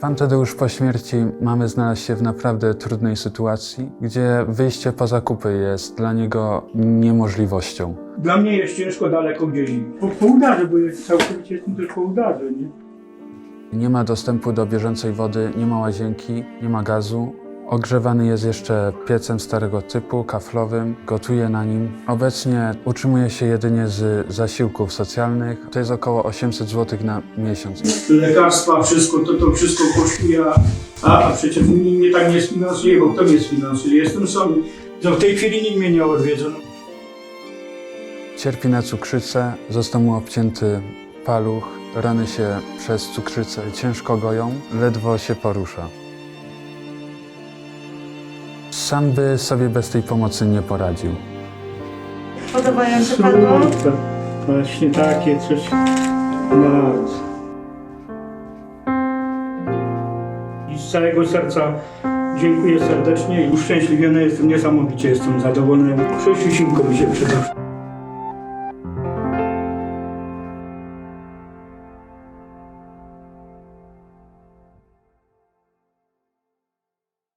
Pan Tadeusz po śmierci mamy znalazł się w naprawdę trudnej sytuacji, gdzie wyjście po zakupy jest dla niego niemożliwością. Dla mnie jest ciężko daleko gdzieś. Po, po udarze, bo jest całkowicie jestem też po udarze, nie? Nie ma dostępu do bieżącej wody, nie ma łazienki, nie ma gazu. Ogrzewany jest jeszcze piecem starego typu, kaflowym, gotuje na nim. Obecnie utrzymuje się jedynie z zasiłków socjalnych. To jest około 800 zł na miesiąc. Lekarstwa, wszystko, to, to wszystko kosztuje, a, a przecież mnie, mnie tak nie sfinansuje, bo kto mnie sfinansuje? Jestem sam. No w tej chwili nikt mnie nie odwiedza. No. Cierpi na cukrzycę, został mu obcięty paluch, rany się przez cukrzycę ciężko goją, ledwo się porusza. Sam by sobie bez tej pomocy nie poradził. Podobają się panu? Właśnie takie coś. Bardzo. I z całego serca dziękuję serdecznie i uszczęśliwiony jestem, niesamowicie jestem zadowolony. Prześwisinko mi się przyda.